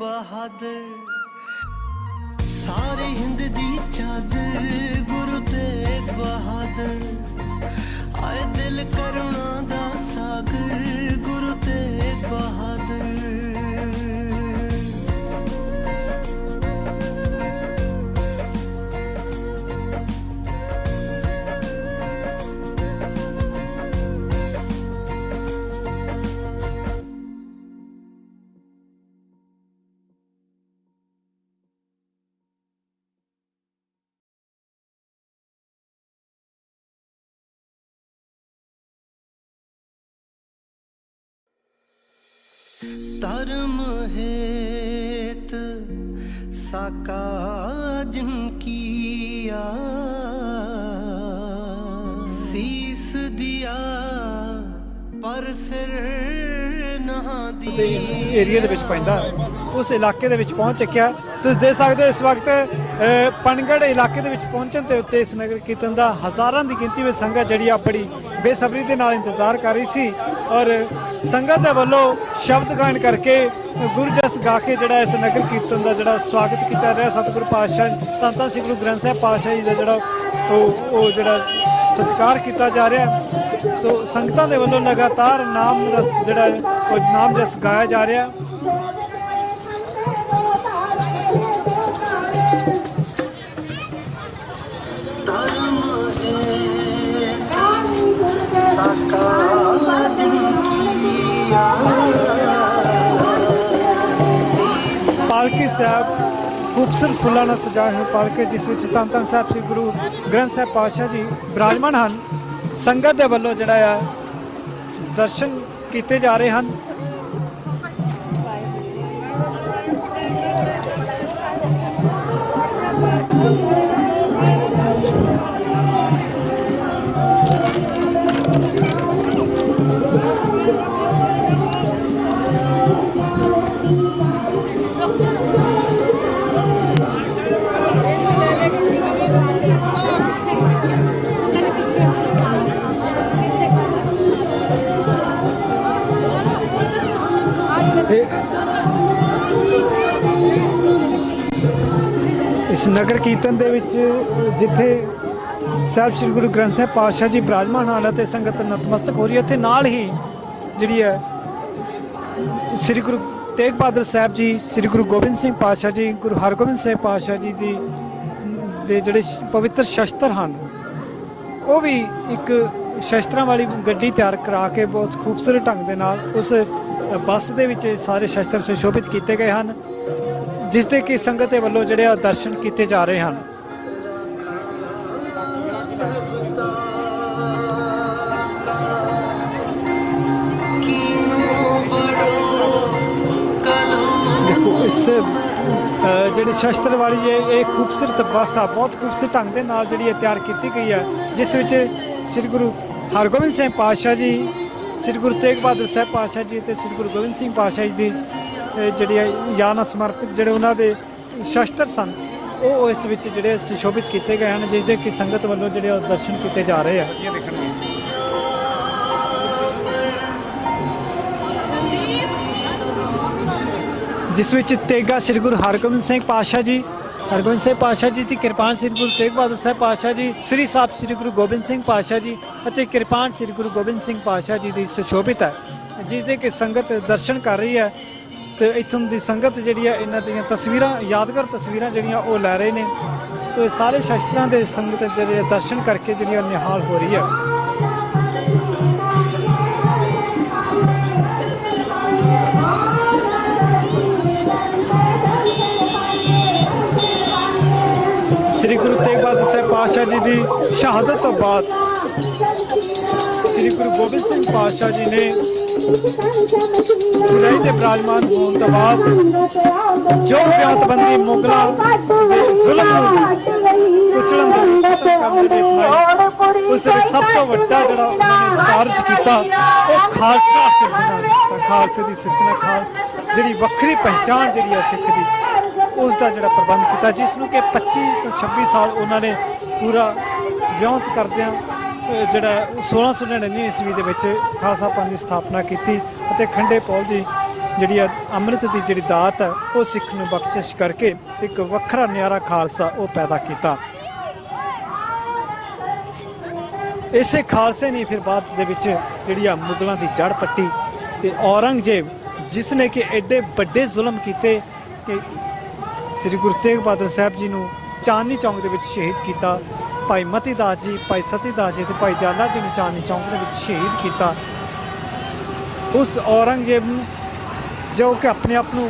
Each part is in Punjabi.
ਬਹਾਦਰ। ਸਾਰੇ ਹਿੰਦ ਦੀ ਚਾਦਰ ਗੁਰੂ ਤੇਗ ਬਹਾਦਰ। ਆਏ ਦਿਲ ਕਰੁਣਾ ਦਾ ਸਾਗਰ ਧਰਮ ਹੇਤ ਸਾਕਾ ਜਿਨ ਕੀਆ ਸੀਸ ਦਿਆ ਪਰ ਸਿਰ ਨਾ ਦੀ ਏਰੀਆ ਦੇ ਵਿੱਚ ਪੈਂਦਾ। ਉਸ ਇਲਾਕੇ ਦੇ ਵਿੱਚ ਪਹੁੰਚ ਚੁੱਕਿਆ। ਤੁਸੀਂ ਦੇਖ ਸਕਦੇ ਹੋ ਇਸ ਵਕਤ ਅ, ਇਲਾਕੇ ਦੇ ਵਿੱਚ ਪਹੁੰਚਣ ਤੇ ਉੱਤੇ ਇਸ ਨਗਰ ਕੀਰਤਨ ਦਾ ਹਜ਼ਾਰਾਂ ਦੀ ਗਿਣਤੀ ਵਿੱਚ ਸੰਗਤ ਜਿਹੜੀ ਆ ਬੜੀ ਬੇਸਬਰੀ ਦੇ ਨਾਲ ਇੰਤਜ਼ਾਰ ਕਰ ਰਹੀ ਸੀ ਔਰ ਸੰਗਤ ਦੇ ਵੱਲੋਂ ਸ਼ਬਦ ਗਾਇਨ ਕਰਕੇ ਗੁਰਜਸ ਗਾ ਕੇ ਜਿਹੜਾ ਇਸ ਨਗਰ ਕੀਰਤਨ ਦਾ ਜਿਹੜਾ ਸਵਾਗਤ ਕੀਤਾ ਰਿਹਾ, ਸਤਿਗੁਰੂ ਪਾਤਸ਼ਾਹ ਧੰਨ ਧੰਨ ਸ੍ਰੀ ਗੁਰੂ ਗ੍ਰੰਥ ਸਾਹਿਬ ਪਾਤਸ਼ਾਹ ਜੀ ਦਾ ਜਿਹੜਾ ਉਹ ਉਹ ਜਿਹੜਾ ਸਤਿਕਾਰ ਕੀਤਾ ਜਾ ਰਿਹਾ। ਸੋ ਸੰਗਤਾਂ ਦੇ ਵੱਲੋਂ ਲਗਾਤਾਰ ਨਾਮ ਰਸ ਜਿਹੜਾ ਉਹ ਨਾਮ ਜਸ ਗਾਇਆ ਜਾ ਰਿਹਾ। ਸਾਹਿਬ ਖੂਬਸੂਰਤ ਫੁੱਲਾਂ ਨਾਲ ਸਜਾਏ ਹੋਏ ਪਾਲਕੇ, ਜਿਸ ਵਿੱਚ ਧੰਨ ਧੰਨ ਸਾਹਿਬ ਸ੍ਰੀ ਗੁਰੂ ਗ੍ਰੰਥ ਸਾਹਿਬ ਪਾਤਸ਼ਾਹ ਜੀ ਬਿਰਾਜਮਾਨ ਹਨ। ਸੰਗਤ ਦੇ ਵੱਲੋਂ ਜਿਹੜਾ ਆ ਦਰਸ਼ਨ ਕੀਤੇ ਜਾ ਰਹੇ ਹਨ। ਇਸ ਨਗਰ ਕੀਰਤਨ ਦੇ ਵਿੱਚ ਜਿੱਥੇ ਸਾਹਿਬ ਸ੍ਰੀ ਗੁਰੂ ਗ੍ਰੰਥ ਸਾਹਿਬ ਪਾਤਸ਼ਾਹ ਜੀ ਬਿਰਾਜਮਾਨ ਹਨ ਅਤੇ ਸੰਗਤ ਨਤਮਸਤਕ ਹੋ ਰਹੀ ਹੈ, ਉੱਥੇ ਨਾਲ ਹੀ ਜਿਹੜੀ ਹੈ ਸ੍ਰੀ ਗੁਰੂ ਤੇਗ ਬਹਾਦਰ ਸਾਹਿਬ ਜੀ, ਸ੍ਰੀ ਗੁਰੂ ਗੋਬਿੰਦ ਸਿੰਘ ਪਾਤਸ਼ਾਹ ਜੀ, ਗੁਰੂ ਹਰਗੋਬਿੰਦ ਸਾਹਿਬ ਪਾਤਸ਼ਾਹ ਜੀ ਦੀ, ਦੇ ਜਿਹੜੇ ਪਵਿੱਤਰ ਸ਼ਸਤਰ ਹਨ, ਉਹ ਵੀ ਇੱਕ ਸ਼ਸਤਰਾਂ ਵਾਲੀ ਗੱਡੀ ਤਿਆਰ ਕਰਾ ਕੇ ਬਹੁਤ ਖੂਬਸੂਰਤ ਢੰਗ ਦੇ ਨਾਲ ਉਸ ਬੱਸ ਦੇ ਵਿੱਚ ਸਾਰੇ ਸ਼ਸਤਰ ਸੁਸ਼ੋਭਿਤ ਕੀਤੇ ਗਏ ਹਨ। ਜਿਸ ਦੇ ਕਿ ਸੰਗਤ ਦੇ ਵੱਲੋਂ ਜਿਹੜੇ ਆ ਦਰਸ਼ਨ ਕੀਤੇ ਜਾ ਰਹੇ ਹਨ। ਦੇਖੋ, ਇਸ ਜਿਹੜੀ ਸ਼ਸਤਰ ਵਾਲੀ ਇਹ ਇਹ ਖੂਬਸੂਰਤ ਬੱਸ ਆ, ਬਹੁਤ ਖੂਬਸੂਰਤ ਢੰਗ ਦੇ ਨਾਲ ਜਿਹੜੀ ਇਹ ਤਿਆਰ ਕੀਤੀ ਗਈ ਹੈ ਜਿਸ ਵਿੱਚ ਸ੍ਰੀ ਗੁਰੂ ਹਰਗੋਬਿੰਦ ਸਿੰਘ ਪਾਤਸ਼ਾਹ ਜੀ, ਸ੍ਰੀ ਗੁਰੂ ਤੇਗ ਬਹਾਦਰ ਸਾਹਿਬ ਪਾਤਸ਼ਾਹ ਜੀ ਤੇ ਸ੍ਰੀ ਗੁਰੂ ਗੋਬਿੰਦ ਸਿੰਘ ਪਾਤਸ਼ਾਹ ਜੀ ਦੀ ਇਹ ਜਿਹੜੀ ਹੈ ਯਾਦ ਨਾਲ ਸਮਰਪਿਤ ਜਿਹੜੇ ਉਹਨਾਂ ਦੇ ਸ਼ਸਤਰ ਸਨ ਉਹ ਇਸ ਵਿੱਚ ਜਿਹੜੇ ਸੁਸ਼ੋਭਿਤ ਕੀਤੇ ਗਏ ਹਨ ਜਿਸ ਦੇ ਕਿ ਸੰਗਤ ਵੱਲੋਂ ਜਿਹੜੇ ਉਹ ਦਰਸ਼ਨ ਕੀਤੇ ਜਾ ਰਹੇ ਆ। ਜਿਸ ਵਿੱਚ ਤੇਗਾ ਸ੍ਰੀ ਗੁਰੂ ਹਰਗੋਬਿੰਦ ਸਿੰਘ ਪਾਤਸ਼ਾਹ ਜੀ ਹਰਗੋਬਿੰਦ ਸਿੰਘ ਪਾਤਸ਼ਾਹ ਜੀ ਦੀ ਕਿਰਪਾਨ ਸ੍ਰੀ ਗੁਰੂ ਤੇਗ ਬਹਾਦਰ ਸਾਹਿਬ ਪਾਤਸ਼ਾਹ ਜੀ ਸ੍ਰੀ ਸਾਹਿਬ ਸ੍ਰੀ ਗੁਰੂ ਗੋਬਿੰਦ ਸਿੰਘ ਪਾਤਸ਼ਾਹ ਜੀ ਅਤੇ ਕਿਰਪਾਨ ਸ੍ਰੀ ਗੁਰੂ ਗੋਬਿੰਦ ਸਿੰਘ ਪਾਤਸ਼ਾਹ ਜੀ ਦੀ ਸੁਸ਼ੋਭਿਤ ਹੈ ਜਿਸ ਦੇ ਕਿ ਸੰਗਤ ਦਰਸ਼ਨ ਕਰ ਰਹੀ ਹੈ। ਤੇ ਇੱਥੋਂ ਦੀ ਸੰਗਤ ਜਿਹੜੀ ਹੈ ਇਹਨਾਂ ਦੀਆਂ ਤਸਵੀਰਾਂ, ਯਾਦਗਾਰ ਤਸਵੀਰਾਂ ਜਿਹੜੀਆਂ ਉਹ ਲੈ ਰਹੇ ਨੇ। ਤੇ ਸਾਰੇ ਸ਼ਸਤਰਾਂ ਦੇ ਸੰਗਤ ਜਿਹੜੇ ਦਰਸ਼ਨ ਕਰਕੇ ਜਿਹੜੀਆਂ ਨਿਹਾਲ ਹੋ ਰਹੀ ਹੈ ਸ੍ਰੀ ਗੁਰੂ ਤੇਗ ਬਹਾਦਰ ਸਾਹਿਬ ਪਾਤਸ਼ਾਹ ਜੀ ਦੀ ਸ਼ਹਾਦਤ ਤੋਂ ਬਾਅਦ ਸ੍ਰੀ ਗੁਰੂ ਗੋਬਿੰਦ ਸਿੰਘ ਪਾਤਸ਼ਾਹ ਜੀ ਨੇ ਖੁਦਾਈ ਦੇ ਬਰਾਜਮਾਨ ਹੋਣ ਤੋਂ ਬਾਅਦ ਜੋ ਵਿਆਤਬੰਦੀ ਮੁਗਲਾਂ ਦੇ ਜ਼ੁਲਮ ਨੂੰ ਕੁਚਲਣ ਦੇ ਕੰਮ ਦੇ ਉਸ ਦੇ ਸਭ ਤੋਂ ਵੱਡਾ ਜਿਹੜਾ ਉਹਨਾਂ ਨੇ ਕਾਰਜ ਕੀਤਾ, ਉਹ ਖਾਲਸਾ ਸਿਰਜਣਾ ਖਾਲਸੇ ਦੀ ਸਿਰਜਣਾ ਖਾਲ, ਜਿਹੜੀ ਵੱਖਰੀ ਪਹਿਚਾਣ ਜਿਹੜੀ ਹੈ ਸਿੱਖ ਦੀ, ਉਸ ਦਾ ਜਿਹੜਾ ਪ੍ਰਬੰਧ ਕੀਤਾ, ਜਿਸ ਨੂੰ ਕਿ 25 ਤੋਂ 26 ਸਾਲ ਉਹਨਾਂ ਨੇ ਪੂਰਾ ਵਿਉਂਤ ਕਰਦਿਆਂ ਜਿਹੜਾ 1699 ਈਸਵੀ ਦੇ ਵਿੱਚ ਖਾਲਸਾ ਪੰਥ ਦੀ ਸਥਾਪਨਾ ਕੀਤੀ ਅਤੇ ਖੰਡੇ ਪੌਲ ਦੀ ਜਿਹੜੀ ਆ ਅੰਮ੍ਰਿਤ ਦੀ ਜਿਹੜੀ ਦਾਤ ਹੈ ਉਹ ਸਿੱਖ ਨੂੰ ਬਖਸ਼ਿਸ਼ ਕਰਕੇ ਇੱਕ ਵੱਖਰਾ ਨਿਆਰਾ ਖਾਲਸਾ ਉਹ ਪੈਦਾ ਕੀਤਾ। ਇਸੇ ਖਾਲਸੇ ਨੇ ਫਿਰ ਬਾਅਦ ਦੇ ਵਿੱਚ ਜਿਹੜੀ ਆ ਮੁਗਲਾਂ ਦੀ ਜੜ ਪੱਟੀ ਤੇ ਔਰੰਗਜ਼ੇਬ ਜਿਸ ਨੇ ਕਿ ਐਡੇ ਵੱਡੇ ਜ਼ੁਲਮ ਕੀਤੇ ਕਿ ਸ੍ਰੀ ਗੁਰੂ ਤੇਗ ਬਹਾਦਰ ਸਾਹਿਬ ਜੀ ਨੂੰ ਚਾਂਦਨੀ ਚੌਂਕ ਦੇ ਵਿੱਚ ਸ਼ਹੀਦ ਕੀਤਾ ਭਾਈ ਮਤੀ ਦਾਸ ਜੀ, ਭਾਈ ਸਤੀ ਦਾਸ ਜੀ ਤੇ ਭਾਈ ਦਿਆਲਾ ਜੀ ਨੂੰ ਚਾਂਦਨੀ ਚੌਂਕ ਦੇ ਵਿੱਚ ਸ਼ਹੀਦ ਕੀਤਾ। ਉਸ ਔਰੰਗਜ਼ੇਬ ਨੂੰ ਜੋ ਕਿ ਆਪਣੇ ਆਪ ਨੂੰ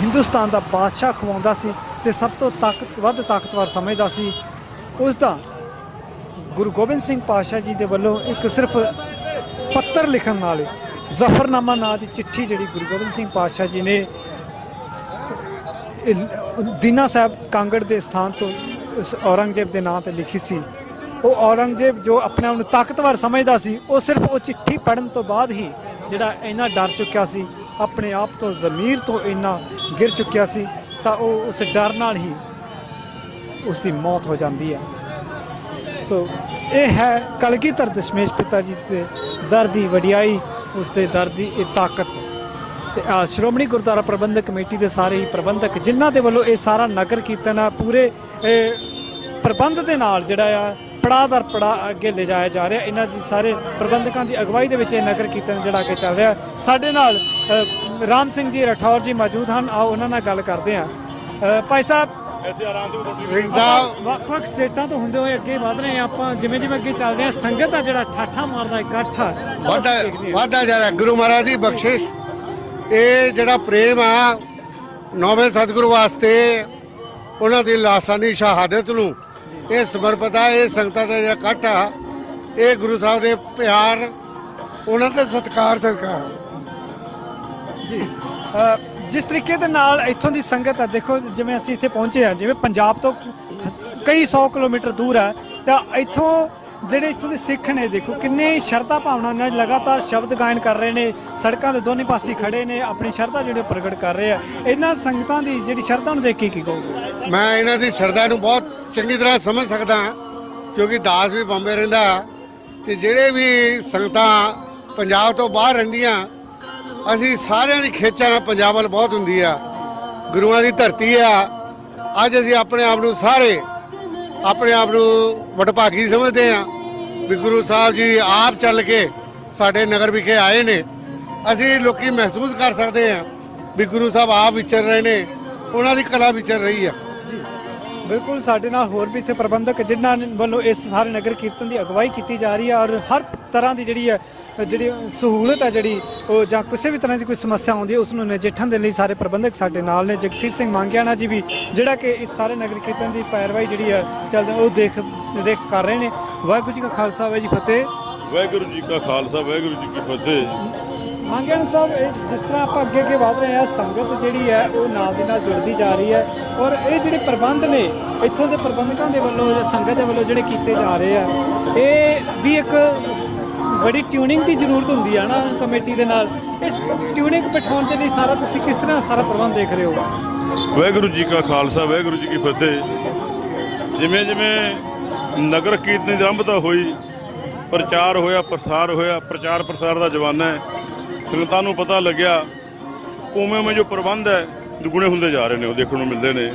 ਹਿੰਦੁਸਤਾਨ ਦਾ ਬਾਦਸ਼ਾਹ ਖਵਾਉਂਦਾ ਸੀ ਤੇ ਸਭ ਤੋਂ ਤਾਕਤ, ਵੱਧ ਤਾਕਤਵਰ ਸਮਝਦਾ ਸੀ, ਉਸ ਦਾ ਗੁਰੂ ਗੋਬਿੰਦ ਸਿੰਘ ਪਾਤਸ਼ਾਹ ਜੀ ਦੇ ਵੱਲੋਂ ਇੱਕ ਸਿਰਫ ਪੱਤਰ ਲਿਖਣ ਨਾਲ ਜ਼ਫਰਨਾਮਾ ਨਾਂ ਦੀ ਚਿੱਠੀ ਜਿਹੜੀ ਗੁਰੂ ਗੋਬਿੰਦ ਸਿੰਘ ਪਾਤਸ਼ਾਹ ਜੀ ਨੇ ਦੀਨਾ ਸਾਹਿਬ ਕਾਂਗੜ ਦੇ ਸਥਾਨ ਤੋਂ ਔਰੰਗਜ਼ੇਬ ਦੇ ਨਾਂ ਤੇ ਲਿਖੀ ਸੀ। ਉਹ ਔਰੰਗਜ਼ੇਬ ਜੋ ਆਪਣੇ ਆਪ ਨੂੰ ਤਾਕਤਵਰ ਸਮਝਦਾ ਸੀ, ਉਹ ਸਿਰਫ ਉਹ ਚਿੱਠੀ ਪੜਨ ਤੋਂ ਬਾਅਦ ਹੀ ਜਿਹੜਾ ਇੰਨਾ ਡਰ ਚੁੱਕਿਆ ਸੀ, ਆਪਣੇ ਆਪ ਤੋਂ ਜ਼ਮੀਰ ਤੋਂ ਇੰਨਾ ਗਿਰ ਚੁੱਕਿਆ ਸੀ, ਤਾਂ ਉਹ ਉਸ ਡਰ ਨਾਲ ਹੀ ਉਸ ਦੀ ਮੌਤ ਹੋ ਜਾਂਦੀ ਹੈ। ਸੋ ਇਹ ਹੈ ਕਲਗੀਧਰ ਦਸ਼ਮੇਸ਼ ਪਿਤਾ ਜੀ ਦੇ ਦਰ ਦੀ ਵਡਿਆਈ ਉਸ ਦੇ ਦਰ ਦੀ ਇਹ ਤਾਕਤ। ਤੇ ਆਹ ਸ਼੍ਰੋਮਣੀ ਗੁਰਦੁਆਰਾ ਪ੍ਰਬੰਧਕ ਕਮੇਟੀ ਦੇ ਸਾਰੇ ਹੀ ਪ੍ਰਬੰਧਕ, ਜਿਨ੍ਹਾਂ ਦੇ ਵੱਲੋਂ ਇਹ ਸਾਰਾ ਨਗਰ ਕੀਰਤਨ ਆ, ਪੂਰੇ ਇਹ, ਪ੍ਰਬੰਧ ਦੇ ਨਾਲ ਜਿਹੜਾ ਆ ਪੜਾ ਦਰ ਪੜਾ ਅੱਗੇ ਲਿਜਾਇਆ ਜਾ ਰਿਹਾ। ਇਹਨਾਂ ਦੀ ਸਾਰੇ ਪ੍ਰਬੰਧਕਾਂ ਦੀ ਅਗਵਾਈ ਦੇ ਵਿੱਚ ਇਹ ਨਗਰ ਕੀਰਤਨ ਜਿਹੜਾ ਕਿ ਚੱਲ ਰਿਹਾ। ਸਾਡੇ ਨਾਲ ਰਾਮ ਸਿੰਘ ਜੀ ਰਠੌਰ ਜੀ ਮੌਜੂਦ ਹਨ। ਆਓ ਉਹਨਾਂ ਨਾਲ ਗੱਲ ਕਰਦੇ ਹਾਂ। ਅ, ਭਾਈ ਸਾਹਿਬ ਸਿੰਘ ਸਾਹਿਬ ਵੱਖ-ਵੱਖ ਸਟੇਟਾਂ ਤੋਂ ਹੁੰਦੇ ਹੋਏ ਅੱਗੇ ਵਧ ਰਹੇ ਹਾਂ ਆਪਾਂ। ਜਿਵੇਂ ਜਿਵੇਂ ਅੱਗੇ ਚੱਲਦੇ ਹਾਂ ਸੰਗਤ ਦਾ ਜਿਹੜਾ ਠਾਠਾ ਮਾਰਦਾ ਇਕੱਠ ਆ ਵਾਧਾ। ਵਾਧਾ ਜਾ ਰਿਹਾ ਗੁਰੂ ਮਹਾਰਾਜ ਦੀ ਬਖਸ਼ਿਸ਼। ਇਹ ਜਿਹੜਾ ਪ੍ਰੇਮ ਆ ਨੌਵੇਂ ਸਤਿਗੁਰੂ ਵਾਸਤੇ ਉਹਨਾਂ ਦੀ ਲਾਸਾਨੀ ਸ਼ਹਾਦਤ ਨੂੰ ਇਹ ਸਮਰਪਿਤ ਆ ਇਹ ਸੰਗਤਾਂ ਦਾ ਜਿਹੜਾ ਇਕੱਠ ਆ, ਇਹ ਗੁਰੂ ਸਾਹਿਬ ਦੇ ਪਿਆਰ, ਉਹਨਾਂ ਦਾ ਸਤਿਕਾਰ ਸਦਕਾ ਜੀ ਜਿਸ ਤਰੀਕੇ ਦੇ ਨਾਲ ਇੱਥੋਂ ਦੀ ਸੰਗਤ ਆ, ਦੇਖੋ ਜਿਵੇਂ ਅਸੀਂ ਇੱਥੇ ਪਹੁੰਚੇ ਆ, ਜਿਵੇਂ ਪੰਜਾਬ ਤੋਂ ਕਈ 100 ਕਿਲੋਮੀਟਰ ਦੂਰ ਆ, ਤਾਂ ਇੱਥੋਂ ਜਿਹੜੇ ਇੱਥੋਂ ਦੇ ਸਿੱਖ ਨੇ, ਦੇਖੋ ਕਿੰਨੇ ਸ਼ਰਧਾ ਭਾਵਨਾ ਨਾਲ ਲਗਾਤਾਰ ਸ਼ਬਦ ਗਾਇਨ ਕਰ ਰਹੇ ਨੇ, ਸੜਕਾਂ ਦੇ ਦੋਨੇ ਪਾਸੇ ਖੜੇ ਨੇ, ਆਪਣੀ ਸ਼ਰਧਾ ਜਿਹੜੇ ਉਹ ਪ੍ਰਗਟ ਕਰ ਰਹੇ ਆ। ਇਹਨਾਂ ਸੰਗਤਾਂ ਦੀ ਜਿਹੜੀ ਸ਼ਰਧਾ ਨੂੰ ਦੇਖ ਕੇ ਕੀ ਕਹੋਗੇ? ਮੈਂ ਇਹਨਾਂ ਦੀ ਸ਼ਰਧਾ ਨੂੰ ਬਹੁਤ ਚੰਗੀ ਤਰ੍ਹਾਂ ਸਮਝ ਸਕਦਾ ਕਿਉਂਕਿ ਦਾਸ ਵੀ ਬੰਬੇ ਰਹਿੰਦਾ ਤੇ ਜਿਹੜੇ ਵੀ ਸੰਗਤਾਂ ਪੰਜਾਬ ਤੋਂ ਬਾਹਰ ਰਹਿੰਦੀਆਂ, ਅਸੀਂ ਸਾਰਿਆਂ ਦੀ ਖੇਚਾਂ ਨਾਲ ਪੰਜਾਬ ਵੱਲ ਬਹੁਤ ਹੁੰਦੀ ਆ। ਗੁਰੂਆਂ ਦੀ ਧਰਤੀ ਆ। ਅੱਜ ਅਸੀਂ ਆਪਣੇ ਆਪ ਨੂੰ ਸਾਰੇ ਆਪਣੇ ਆਪ ਨੂੰ ਵਡਭਾਗੀ ਸਮਝਦੇ ਆ ਵੀ ਗੁਰੂ ਸਾਹਿਬ ਜੀ ਆਪ ਚੱਲ ਕੇ ਸਾਡੇ ਨਗਰ ਵਿਖੇ ਆਏ ਨੇ। ਅਸੀਂ ਲੋਕੀ ਮਹਿਸੂਸ ਕਰ ਸਕਦੇ ਆ ਵੀ ਗੁਰੂ ਸਾਹਿਬ ਆਪ ਵਿਚਰ ਰਹੇ ਨੇ, ਉਹਨਾਂ ਦੀ ਕਲਾ ਵਿਚਰ ਰਹੀ ਆ। ਬਿਲਕੁਲ ਸਾਡੇ ਨਾਲ ਹੋਰ ਵੀ ਇੱਥੇ ਪ੍ਰਬੰਧਕ ਜਿਨ੍ਹਾਂ ਵੱਲੋਂ ਇਸ ਸਾਰੇ ਨਗਰ ਕੀਰਤਨ ਦੀ ਅਗਵਾਈ ਕੀਤੀ ਜਾ ਰਹੀ ਹੈ ਔਰ ਹਰ ਤਰ੍ਹਾਂ ਦੀ ਜਿਹੜੀ ਹੈ, ਜਿਹੜੀ ਸਹੂਲਤ ਹੈ ਜਿਹੜੀ ਉਹ ਜਾਂ ਕਿਸੇ ਵੀ ਤਰ੍ਹਾਂ ਦੀ ਕੋਈ ਸਮੱਸਿਆ ਆਉਂਦੀ ਹੈ, ਉਸ ਨੂੰ ਨਜਿੱਠਣ ਦੇ ਲਈ ਸਾਰੇ ਪ੍ਰਬੰਧਕ ਸਾਡੇ ਨਾਲ ਨੇ। ਜਗਸੀਰ ਸਿੰਘ ਮੰਗਿਆਣਾ ਜੀ ਵੀ ਜਿਹੜਾ ਕਿ ਇਸ ਸਾਰੇ ਨਗਰ ਕੀਰਤਨ ਦੀ ਪੈਰਵਾਈ ਜਿਹੜੀ ਹੈ ਚੱਲਦੇ ਉਹ ਦੇਖ ਦੇਖ ਕਰ ਰਹੇ ਨੇ। ਵਾਹਿਗੁਰੂ ਜੀ ਕਾ ਖਾਲਸਾ, ਵਾਹਿਗੁਰੂ ਜੀ ਫਤਿਹ। ਵਾਹਿਗੁਰੂ ਜੀ ਕਾ ਖਾਲਸਾ, ਵਾਹਿਗੁਰੂ ਜੀ ਕੀ ਫਤਿਹ। ਮੰਗਿਆਣਾ ਸਾਹਿਬ, ਇਹ ਜਿਸ ਤਰ੍ਹਾਂ ਆਪਾਂ ਅੱਗੇ ਅੱਗੇ ਵਧ ਰਹੇ ਹਾਂ, ਸੰਗਤ ਜਿਹੜੀ ਹੈ, ਉਹ ਨਾਲ ਦੇ ਨਾਲ ਜੁੜਦੀ ਜਾ ਰਹੀ ਹੈ ਔਰ ਇਹ ਜਿਹੜੇ ਪ੍ਰਬੰਧ ਨੇ, ਇੱਥੋਂ ਦੇ ਪ੍ਰਬੰਧਕਾਂ ਦੇ ਵੱਲੋਂ ਜਾਂ ਸੰਗਤ ਦੇ ਵੱਲੋਂ ਜਿਹੜੇ ਕੀਤੇ ਜਾ ਰਹੇ ਆ, ਇਹ ਵੀ ਇੱਕ ਬੜੀ ਟਿਊਨਿੰਗ ਦੀ ਜ਼ਰੂਰਤ ਹੁੰਦੀ ਹੈ ਨਾ ਕਮੇਟੀ ਦੇ ਨਾਲ। ਇਸ ਟਿਊਨਿੰਗ ਬਿਠਾਉਣ ਦੇ ਲਈ ਸਾਰਾ ਤੁਸੀਂ ਕਿਸ ਤਰ੍ਹਾਂ ਸਾਰਾ ਪ੍ਰਬੰਧ ਦੇਖ ਰਹੇ ਹੋ? ਵਾਹਿਗੁਰੂ ਜੀ ਕਾ ਖਾਲਸਾ, ਵਾਹਿਗੁਰੂ ਜੀ ਕੀ ਫਤਿਹ। ਜਿਵੇਂ ਜਿਵੇਂ ਨਗਰ ਕੀਰਤਨ ਦੀ ਆਰੰਭਤਾ ਹੋਈ, ਪ੍ਰਚਾਰ ਹੋਇਆ, ਪ੍ਰਸਾਰ ਹੋਇਆ ਪ੍ਰਚਾਰ ਪ੍ਰਸਾਰ ਦਾ ਜਵਾਨਾ ਹੈ ਸੰਗਤਾਂ ਨੂੰ ਪਤਾ ਲੱਗਿਆ ਉਵੇਂ ਉਵੇਂ ਜੋ ਪ੍ਰਬੰਧ ਹੈ ਦੁੱਗਣੇ ਹੁੰਦੇ ਜਾ ਰਹੇ ਨੇ ਉਹ ਦੇਖਣ ਨੂੰ ਮਿਲਦੇ ਨੇ।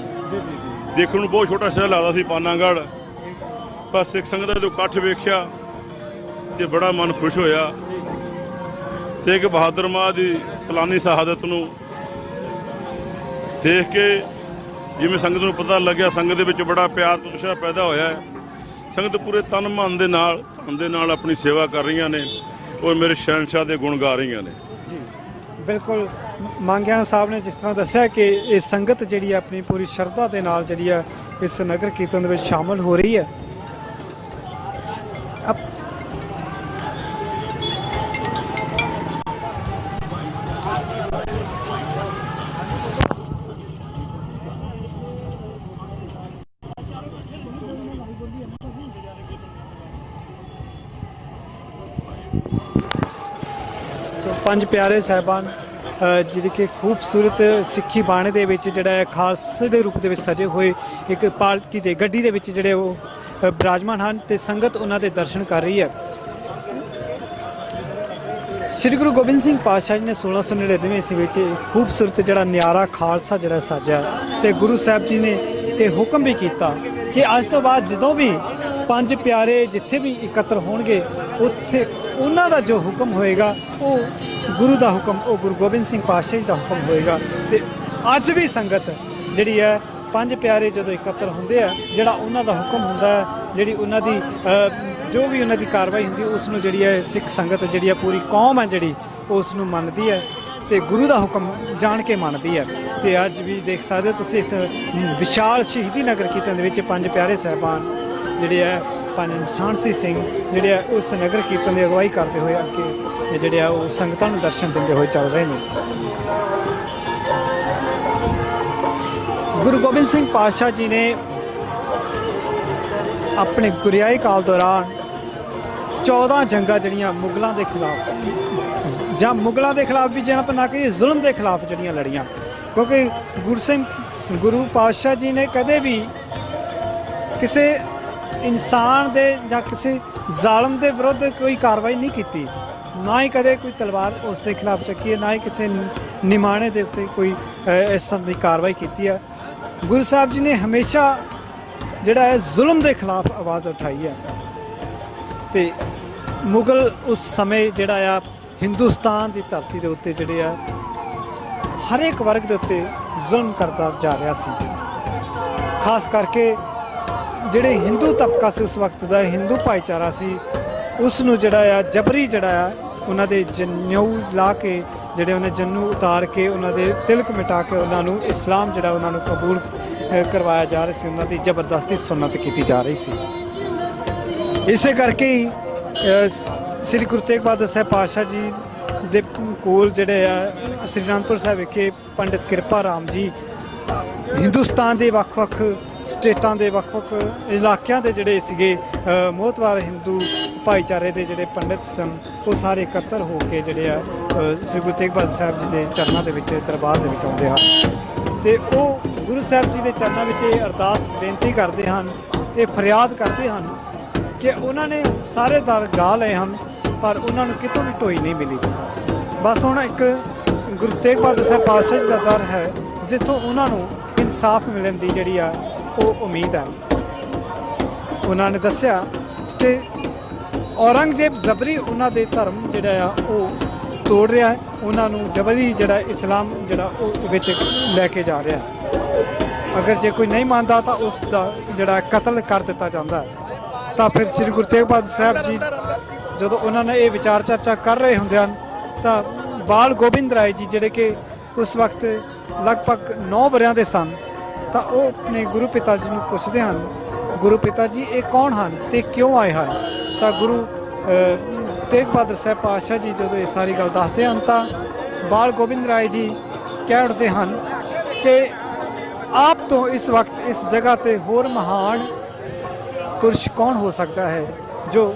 ਦੇਖਣ ਨੂੰ ਬਹੁਤ ਛੋਟਾ ਸ਼ਹਿਰ ਲੱਗਦਾ ਸੀ ਪਾਨਾਗੜ੍ਹ ਪਰ ਸਿੱਖ ਸੰਗਤ ਦਾ ਜਦੋਂ ਇਕੱਠ ਵੇਖਿਆ ਤੇ ਬੜਾ ਮਨ ਖੁਸ਼ ਹੋਇਆ। ਤੇ ਇੱਕ ਬਹਾਦਰ ਮਾਹ ਦੀ ਸਲਾਨੀ ਸ਼ਹਾਦਤ ਨੂੰ ਦੇਖ ਕੇ ਜਿਵੇਂ ਸੰਗਤ ਨੂੰ ਪਤਾ ਲੱਗਿਆ ਸੰਗਤ ਦੇ ਵਿੱਚ ਬੜਾ ਪਿਆਰ ਤੇ ਉਤਸ਼ਾਹ ਪੈਦਾ ਹੋਇਆ ਹੈ। ਸੰਗਤ ਪੂਰੇ ਤਨ ਮਨ ਦੇ ਨਾਲ ਧਨ ਦੇ ਨਾਲ ਆਪਣੀ ਸੇਵਾ ਕਰ ਰਹੀਆਂ ਨੇ ਔਰ ਮੇਰੇ ਸ਼ਹਿਨशाह ਦੇ ਗੁਣ ਗਾ ਰਹੀਆਂ ਨੇ। ਜੀ ਬਿਲਕੁਲ ਮੰਗਿਆਣਾ ਸਾਹਿਬ ਨੇ ਜਿਸ ਤਰ੍ਹਾਂ ਦੱਸਿਆ ਕਿ ਇਹ ਸੰਗਤ ਜਿਹੜੀ ਆਪਣੀ ਪੂਰੀ ਸ਼ਰਧਾ ਦੇ ਨਾਲ ਜਿਹੜੀ ਹੈ ਇਸ ਨਗਰ ਕੀਰਤਨ ਦੇ ਵਿੱਚ ਸ਼ਾਮਲ ਹੋ ਰਹੀ ਹੈ। ਸ- ਅਪ- ਸੋ ਪੰਜ ਪਿਆਰੇ ਸਾਹਿਬਾਨ ਜਿਹੜੇ ਕਿ ਖੂਬਸੂਰਤ ਸਿੱਖੀ ਬਾਣੇ ਦੇ ਵਿੱਚ ਜਿਹੜਾ ਹੈ ਖਾਲਸੇ ਦੇ ਰੂਪ ਦੇ ਵਿੱਚ ਸਜੇ ਹੋਏ ਇੱਕ ਪਾਲਕੀ ਦੇ ਗੱਡੀ ਦੇ ਵਿੱਚ ਜਿਹੜੇ ਉਹ ਬਰਾਜਮਾਨ ਹਨ ਤੇ ਸੰਗਤ ਉਹਨਾਂ ਦੇ ਦਰਸ਼ਨ ਕਰ ਰਹੀ ਹੈ। ਸ਼੍ਰੀ ਗੁਰੂ ਗੋਬਿੰਦ ਸਿੰਘ ਪਾਤਸ਼ਾਹ ਜੀ ਨੇ 1699 ਈਸਵੀ ਵਿੱਚ ਖੂਬਸੂਰਤ ਜਿਹੜਾ ਨਿਆਰਾ ਖਾਲਸਾ ਜਿਹੜਾ ਸਾਜਿਆ ਤੇ ਗੁਰੂ ਸਾਹਿਬ ਜੀ ਨੇ ਇਹ ਹੁਕਮ ਵੀ ਕੀਤਾ ਕਿ ਅੱਜ ਤੋਂ ਬਾਅਦ ਜਦੋਂ ਵੀ ਪੰਜ ਪਿਆਰੇ ਜਿੱਥੇ ਵੀ ਇਕੱਤਰ ਹੋਣਗੇ, ਉੱਥੇ ਉਹਨਾਂ ਦਾ ਜੋ ਹੁਕਮ ਹੋਏਗਾ, ਉਹ ਗੁਰੂ ਦਾ ਹੁਕਮ, ਉਹ ਗੁਰੂ ਗੋਬਿੰਦ ਸਿੰਘ ਪਾਤਸ਼ਾਹ ਜੀ ਦਾ ਹੁਕਮ ਹੋਏਗਾ। ਤੇ ਅੱਜ ਵੀ ਸੰਗਤ ਜਿਹੜੀ ਹੈ, ਪੰਜ ਪਿਆਰੇ ਜਦੋਂ ਇਕੱਤਰ ਹੁੰਦੇ ਆ, ਜਿਹੜਾ ਉਹਨਾਂ ਦਾ ਹੁਕਮ ਹੁੰਦਾ ਹੈ, ਜਿਹੜੀ ਉਹਨਾਂ ਦੀ ਜੋ ਵੀ ਉਹਨਾਂ ਦੀ ਕਾਰਵਾਈ ਹੁੰਦੀ, ਉਸ ਨੂੰ ਜਿਹੜੀ ਹੈ, ਸਿੱਖ ਸੰਗਤ ਜਿਹੜੀ ਹੈ, ਪੂਰੀ ਕੌਮ ਹੈ ਜਿਹੜੀ, ਉਸ ਨੂੰ ਮੰਨਦੀ ਹੈ ਤੇ ਗੁਰੂ ਦਾ ਹੁਕਮ ਜਾਣ ਕੇ ਮੰਨਦੀ ਹੈ। ਤੇ ਅੱਜ ਵੀ ਦੇਖ ਸਕਦੇ ਹੋ ਤੁਸੀਂ ਇਸ ਵਿਸ਼ਾਲ ਸ਼ਹੀਦੀ ਨਗਰ ਕੀਰਤਨ ਦੇ ਵਿੱਚ ਪੰਜ ਪਿਆਰੇ ਸਹਿਬਾਨ ਜਿਹੜੇ ਹੈ ਪੰਜ ਨਿਸ਼ਾਨਸੀ ਸਿੰਘ ਜਿਹੜੇ ਆ, ਉਸ ਨਗਰ ਕੀਰਤਨ ਦੀ ਅਗਵਾਈ ਕਰਦੇ ਹੋਏ ਅੱਗੇ ਜਿਹੜੇ ਆ, ਉਹ ਸੰਗਤਾਂ ਨੂੰ ਦਰਸ਼ਨ ਦਿੰਦੇ ਹੋਏ ਚੱਲ ਰਹੇ ਨੇ। ਗੁਰੂ ਗੋਬਿੰਦ ਸਿੰਘ ਪਾਤਸ਼ਾਹ ਜੀ ਨੇ ਆਪਣੇ ਗੁਰਿਆਈ ਕਾਲ ਦੌਰਾਨ 14 ਜੰਗਾਂ ਜਿਹੜੀਆਂ ਮੁਗਲਾਂ ਦੇ ਖਿਲਾਫ ਜਾਂ ਮੁਗਲਾਂ ਦੇ ਖਿਲਾਫ ਵੀ ਜਿਹੜਾ ਆਪਾਂ ਨਾ ਕਹੀਏ, ਜ਼ੁਲਮ ਦੇ ਖਿਲਾਫ ਜਿਹੜੀਆਂ ਲੜੀਆਂ। ਕਿਉਂਕਿ ਗੁਰੂ ਸਿੰਘ, ਗੁਰੂ ਪਾਤਸ਼ਾਹ ਜੀ ਨੇ ਕਦੇ ਵੀ ਕਿਸੇ ਇਨਸਾਨ ਦੇ ਜਾਂ ਕਿਸੇ ਜ਼ਾਲਮ ਦੇ ਵਿਰੁੱਧ ਕੋਈ ਕਾਰਵਾਈ ਨਹੀਂ ਕੀਤੀ। ਨਾ ਹੀ ਕਦੇ ਕੋਈ ਤਲਵਾਰ ਉਸ ਦੇ ਖਿਲਾਫ ਚੱਕੀ ਹੈ, ਨਾ ਹੀ ਕਿਸੇ ਨਿਮਾਣੇ ਦੇ ਉੱਤੇ ਕੋਈ ਇਸ ਤਰ੍ਹਾਂ ਦੀ ਕਾਰਵਾਈ ਕੀਤੀ ਹੈ। ਗੁਰੂ ਸਾਹਿਬ ਜੀ ਨੇ ਹਮੇਸ਼ਾ ਜਿਹੜਾ ਹੈ ਜ਼ੁਲਮ ਦੇ ਖਿਲਾਫ ਆਵਾਜ਼ ਉਠਾਈ ਹੈ। ਤੇ ਮੁਗਲ ਉਸ ਸਮੇਂ ਜਿਹੜਾ ਆ ਹਿੰਦੁਸਤਾਨ ਦੀ ਧਰਤੀ ਦੇ ਉੱਤੇ ਜਿਹੜੇ ਆ ਹਰ ਇੱਕ ਵਰਗ ਦੇ ਉੱਤੇ ਜ਼ੁਲਮ ਕਰਦਾ ਜਾ ਰਿਹਾ ਸੀ। ਖਾਸ ਕਰਕੇ ਜਿਹੜੇ ਹਿੰਦੂ ਤਬਕਾ ਸੀ ਉਸ ਵਕਤ ਦਾ, ਹਿੰਦੂ ਭਾਈਚਾਰਾ ਸੀ, ਉਸ ਨੂੰ ਜਿਹੜਾ ਆ, ਜਬਰੀ ਜਿਹੜਾ ਆ, ਉਹਨਾਂ ਦੇ ਜਨੇਊ ਲਾ ਕੇ, ਜਿਹੜੇ ਉਹਨੇ ਜੰਨੂ ਉਤਾਰ ਕੇ, ਉਹਨਾਂ ਦੇ ਤਿਲਕ ਮਿਟਾ ਕੇ ਉਹਨਾਂ ਨੂੰ ਇਸਲਾਮ ਜਿਹੜਾ ਉਹਨਾਂ ਨੂੰ ਕਬੂਲ ਕਰਵਾਇਆ ਜਾ ਰਿਹਾ ਸੀ, ਉਹਨਾਂ ਦੀ ਜ਼ਬਰਦਸਤੀ ਸੁਨਨਤ ਕੀਤੀ ਜਾ ਰਹੀ ਸੀ। ਇਸੇ ਕਰਕੇ ਹੀ ਸ੍ਰੀ ਗੁਰੂ ਤੇਗ ਬਹਾਦਰ ਸਾਹਿਬ ਪਾਤਸ਼ਾਹ ਜੀ ਦੇ ਕੋਲ ਜਿਹੜੇ ਆ, ਸ੍ਰੀ ਅਨੰਦਪੁਰ ਸਾਹਿਬ ਵਿਖੇ ਪੰਡਿਤ ਕਿਰਪਾ ਰਾਮ ਜੀ, ਹਿੰਦੁਸਤਾਨ ਦੇ ਵੱਖ-ਵੱਖ ਸਟੇਟਾਂ ਦੇ ਵੱਖ-ਵੱਖ ਇਲਾਕਿਆਂ ਦੇ ਜਿਹੜੇ ਸੀਗੇ ਅ, ਮੋਹਤਵਾਰ ਹਿੰਦੂ ਭਾਈਚਾਰੇ ਦੇ ਜਿਹੜੇ ਪੰਡਿਤ ਸਨ ਉਹ ਸਾਰੇ ਇਕੱਤਰ ਹੋ ਕੇ ਜਿਹੜੇ ਆ ਸ੍ਰੀ ਗੁਰੂ ਤੇਗ ਬਹਾਦਰ ਸਾਹਿਬ ਜੀ ਦੇ ਚਰਨਾਂ ਦੇ ਵਿੱਚ ਦਰਬਾਰ ਦੇ ਵਿੱਚ ਆਉਂਦੇ ਹਨ। ਤੇ ਉਹ ਗੁਰੂ ਸਾਹਿਬ ਜੀ ਦੇ ਚਰਨਾਂ ਵਿੱਚ ਇਹ ਅਰਦਾਸ ਬੇਨਤੀ ਕਰਦੇ ਹਨ ਇਹ ਫਰਿਆਦ ਕਰਦੇ ਹਨ ਕਿ ਉਹਨਾਂ ਨੇ ਸਾਰੇ ਦਰ ਗਾ ਲਏ ਹਨ ਪਰ ਉਹਨਾਂ ਨੂੰ ਕਿਤੋਂ ਵੀ ਢੋਈ ਨਹੀਂ ਮਿਲੀ। ਬਸ ਹੁਣ ਇੱਕ ਗੁਰੂ ਤੇਗ ਬਹਾਦਰ ਸਾਹਿਬ ਪਾਤਸ਼ਾਹ ਜੀ ਦਾ ਦਰ ਹੈ ਜਿੱਥੋਂ ਉਹਨਾਂ ਨੂੰ ਇਨਸਾਫ ਮਿਲਣ ਦੀ ਜਿਹੜੀ ਆ ਉਹ ਉਮੀਦ ਹੈ ਉਹਨਾਂ ਨੇ ਦੱਸਿਆ ਕਿ ਔਰੰਗਜ਼ੇਬ ਜ਼ਬਰੀ ਉਹਨਾਂ ਦੇ ਧਰਮ ਜਿਹੜਾ ਆ ਉਹ ਤੋੜ ਰਿਹਾ ਹੈ ਉਹਨਾਂ ਨੂੰ ਜਬਰੀ ਜਿਹੜਾ ਇਸਲਾਮ ਜਿਹੜਾ ਉਹ ਵਿੱਚ ਲੈ ਕੇ ਜਾ ਰਿਹਾ ਹੈ ਅਗਰ ਜੇ ਕੋਈ ਨਹੀਂ ਮੰਨਦਾ ਤਾਂ ਉਸ ਦਾ ਜਿਹੜਾ ਕਤਲ ਕਰ ਦਿੱਤਾ ਜਾਂਦਾ ਹੈ ਤਾਂ ਫਿਰ ਸ੍ਰੀ ਗੁਰੂ ਤੇਗ ਬਹਾਦਰ ਸਾਹਿਬ ਜੀ ਜਦੋਂ ਉਹਨਾਂ ਨੇ ਇਹ ਵਿਚਾਰ ਚਰਚਾ ਕਰ ਰਹੇ ਹੁੰਦੇ ਹਨ ਤਾਂ ਬਾਲ ਗੋਬਿੰਦ ਰਾਏ ਜੀ ਜਿਹੜੇ ਕਿ ਉਸ ਵਕਤ ਲਗਭਗ 9 ਵਰਿਆਂ ਦੇ ਸਨ ਤਾਂ ਉਹ ਆਪਣੇ ਗੁਰੂ ਪਿਤਾ ਜੀ ਨੂੰ ਪੁੱਛਦੇ ਹਨ, ਗੁਰੂ ਪਿਤਾ ਜੀ, ਇਹ ਕੌਣ ਹਨ ਤੇ ਕਿਉਂ ਆਏ ਹਨ? ਤਾਂ ਗੁਰੂ ਤੇਗ ਬਹਾਦਰ ਸਾਹਿਬ ਪਾਤਸ਼ਾਹ ਜੀ ਜਦੋਂ ਇਹ ਸਾਰੀ ਗੱਲ ਦੱਸਦੇ ਹਨ ਤਾਂ ਬਾਲ ਗੋਬਿੰਦ ਰਾਏ ਜੀ ਕਹਿ ਉੱਠਦੇ ਹਨ ਕਿ ਆਪ ਤੋਂ ਇਸ ਵਕਤ ਇਸ ਜਗ੍ਹਾ ਤੇ ਹੋਰ ਮਹਾਨ ਪੁਰਸ਼ ਕੌਣ ਹੋ ਸਕਦਾ ਹੈ ਜੋ